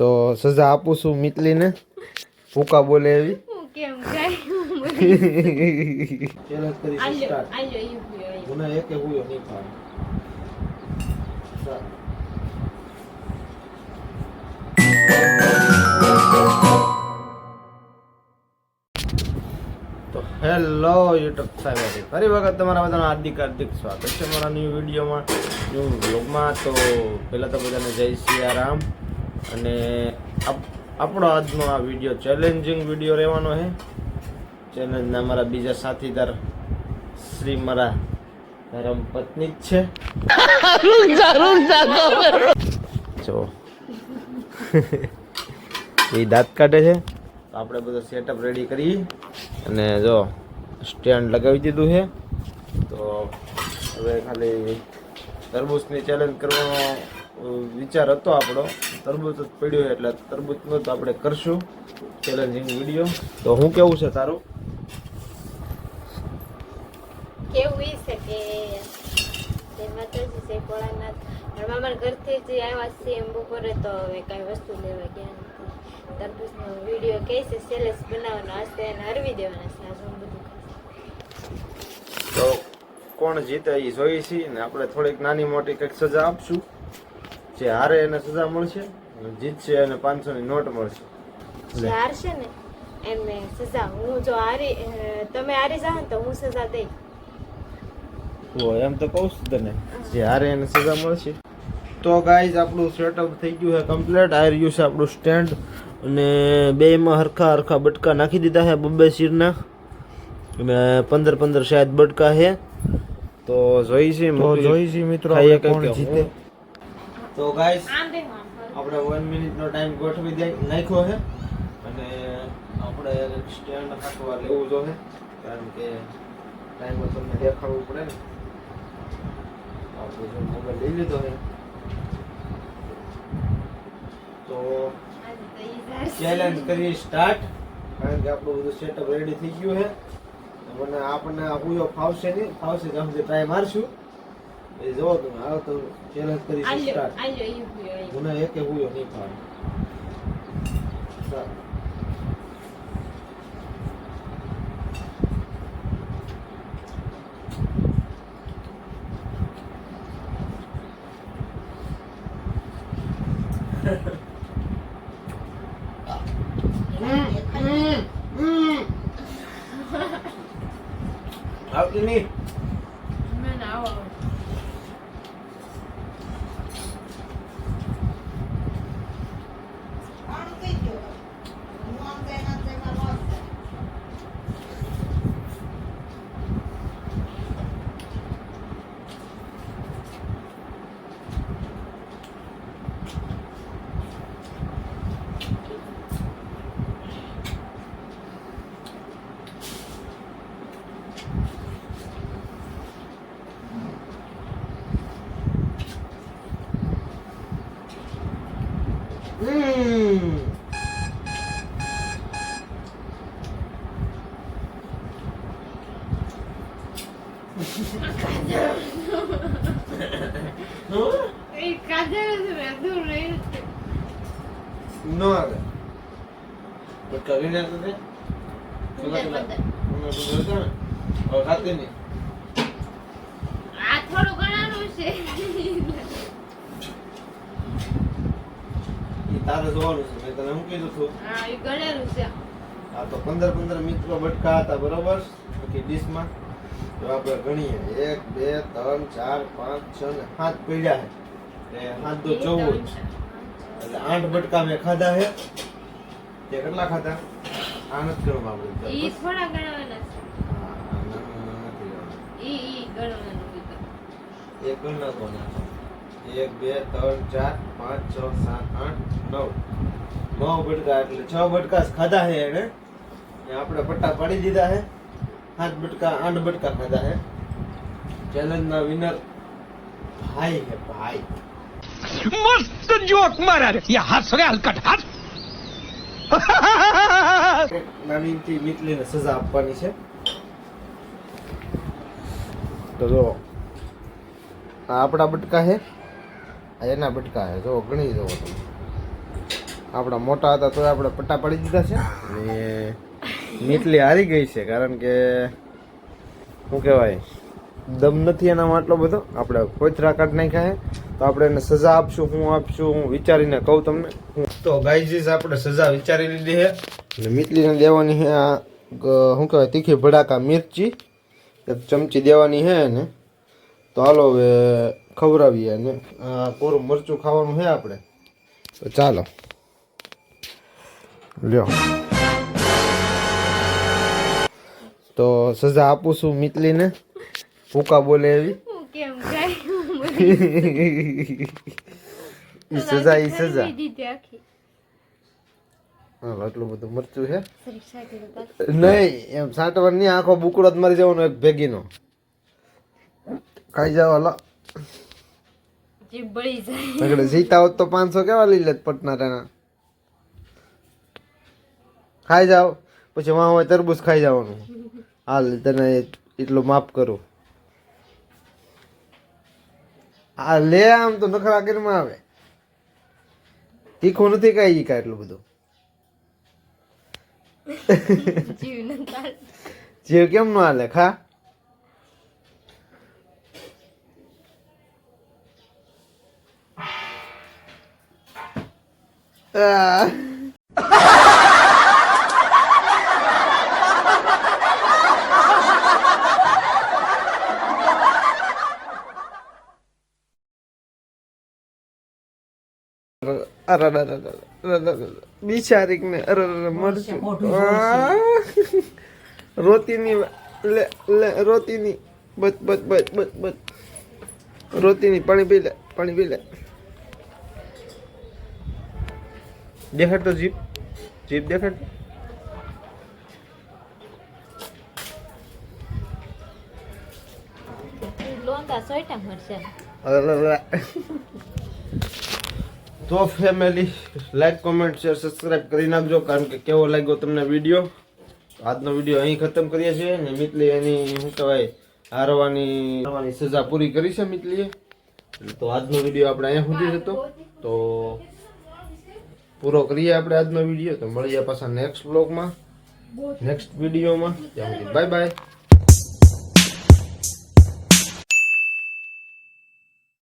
તો સજા આપું છું મિતલીને. ફૂકા બોલે એવી. તો હેલો યુટ્યુબ સાહેબ ફરી વખત તમારા બધાનું હાર્દિક હાર્દિક સ્વાગત છે મારા ન્યૂ વિડીયોમાં ન્યૂ વ્લોગમાં તો પહેલાં તો બધાને જય સિયારામ અને આપ- આપણો આજનો આ વીડિયો ચેલેન્જિંગ વીડિયો રહેવાનો છે. ચેલેન્જના મારા બીજા સાથીદાર શ્રી મારા ધરમ પત્ની જ છે. જો. એ દાંત કાઢે છે. તો આપણે બધો સેટઅપ રેડી કરી અને જો સ્ટેન્ડ લગાવી દીધું છે. તો હવે ખાલી તરબૂચની ચેલેન્જ કરવાનો વિચાર હતો આપણો. તરબૂચ જ પડ્યો એટલે તરબૂચનું તો આપણે કરશું ચેલેન્જિંગ વીડિયો તો હું કેવું છે તારું? કેવું એ છે કે જય માતાજી છે ભોળાનાથ મારા ઘરથી જે આવ્યા છે એમ બપોરે તો હવે કાંઈ વસ્તુ લેવા ગયા નથી. તરબૂચનો વીડિયો કહે છે સેલેસ બનાવવાનો હશે અને હરવી દેવાના છે. આજે બધું તો કોણ જીતે એ જોઈએ છીએ ને આપણે થોડીક નાની મોટી કંઈક સજા આપશું. જે હારે એને સજા મળશે અને જીતશે એને પાંચસો ની નોટ મળશે. જે હારશે ને એમને સજા. હું જો હારી તમે હારી જાઓ તો હું સજા દઈ. એમ તો કહું છું તને. જે હારે એને સજા મળશે. તો ગાઈઝ આપણું સેટઅપ થઈ ગયું છે કમ્પ્લીટ આ રહ્યું છે આપણું સ્ટેન્ડ અને બેમાં હરખા હરખા બટકા નાખી દીધા છે બબ્બે શીરના. અને પંદર પંદર શાયદ બટકા છે. તો જોઈ છે તો જોઈ છે મિત્રો કોણ જીતે? તો ફરો. આપણે વન મિનિટનો ટાઈમ ગોઠવી દે નાખ્યો છે. અને આપણે સ્ટેન્ડ હાંકવા લેવું જોઈએ કારણ કે ટાઈમ તમને દેખાડવું પડે ને. આપણે જો મોબાઈલ લઈ લીધો છે. તો. ચેલેન્જ કરીએ સ્ટાર્ટ કારણ કે આપણું બધું સેટઅપ રેડી થઈ ગયું છે. મને આપણને આ હુયો ફાવશે નહીં. ફાવશે તો અમે ટ્રાય મારશું. એ જોવો તમે આવો તો ચેલેન્જ કરી સ્ટાર્ટ. મને એકે હુયો નહીં ના ના આવો આવો. No haga. Porque viene a hacer. પંદર, પંદર. ખાતી નહીં આ થોડું ગણાનું છે એ તારે જોવાનું છે મેં તને શું કીધું છું હા આ તો પંદર પંદર મિત્રો બટકા હતા બરોબર ડીશમાં તો આપણે ગણીએ. એક બે ત્રણ ચાર પાંચ છ ને સાત પડ્યા છે. એ સાત તો ચૌદ એટલે આઠ બટકા મેં ખાધા છે. તે કેટલા ખાધા? આ નથી ગણવા આપણે. એક ગણ એક બે ત્રણ ચાર પાંચ છ સાત આઠ નવ. નવ બટકા એટલે છ બટકા ખાધા છે એને. આપણે પટ્ટા પાડી દીધા છે. આઠ બટકા આઠ બટકા ખાધા હે. ચેલેન્જના વિનર ભાઈ હે ભાઈ. મસ્ત જોક મારા રે. યા હસ રે હલકટ હસ નવીનથી મિતલીને સજા આપવાની છે. તો જો આ આપણા બટકા હે એના બટકા હે. જો ગણી જવો આપણા મોટા હતા તો આપણે પટ્ટા પડી દીધા છે. અને મીટલી હારી ગઈ છે, કારણ કે શું કહેવાય, દમ નથી એનામાં આટલો બધો. આપણે કોચરા કાઢ નાખ્યા છે. તો આપણે એને સજા આપશું, હું આપશું, હું વિચારીને કહું તમને. તો ગાઈઝીસ આપણે સજા વિચારી લીધી છે. અને મીટલીને દેવાની છે આ શું કહેવાય, તીખી ભડાકા મિરચી. એક ચમચી દેવાની છે એને. તો હાલો હવે ખવડાવીએ અને આ કોરું મરચું ખાવાનું છે આપણે. તો ચાલો. લ્યો. તો સજા આપું છું મિતલીને. ભૂકા બોલે એવી. ઈ સજા ઈ સજા. આટલું બધું મરચું છે નહીં એમ સાંટવા નહીં આખો બુકડો જ મરી જવાનો એક ભેગીનો. ખાઈ જાવ હલો. જીતા હોત તો પાંચસો કેવા લઈ લેત પટનારાના ખાઈ જાવ પછી વાં હોય તરબૂચ ખાઈ જવાનું. હાલ તને એટલું માફ કરું. આ લે આમ તો નખરા કરીમાં આવે. તીખું નથી કાંઈ કા એટલું બધું. જીવ કેમ નો હાલે? ખા? આ. બિચારીક ને મરશું રોતીની રોતીની બચ બચ બચ બચ બચ રોતીની પાણી પી લે પાણી પી લે દેખાડ તો જીપ જીપ દેખાડ લોંદા સોયટા મળશે તો family like comment share subscribe કરી નાખજો, કારણ કે કેવો લાગ્યો તમને વીડિયો આજનો વીડિયો અહીં ખતમ કરીએ છીએ ને મિતલી એની, શું કહેવાય, હારવાની હારવાની સજા પૂરી કરી છે મિતલીએ. તો આજનો વીડિયો આપણે અહીંયા સુધી હતો. તો પૂરો કરીએ આપણે આજનો વીડિયો તો મળીએ પાછા નેક્સ્ટ બ્લોગમાં નેક્સ્ટ વિડીયોમાં ત્યાં સુધી બાય બાય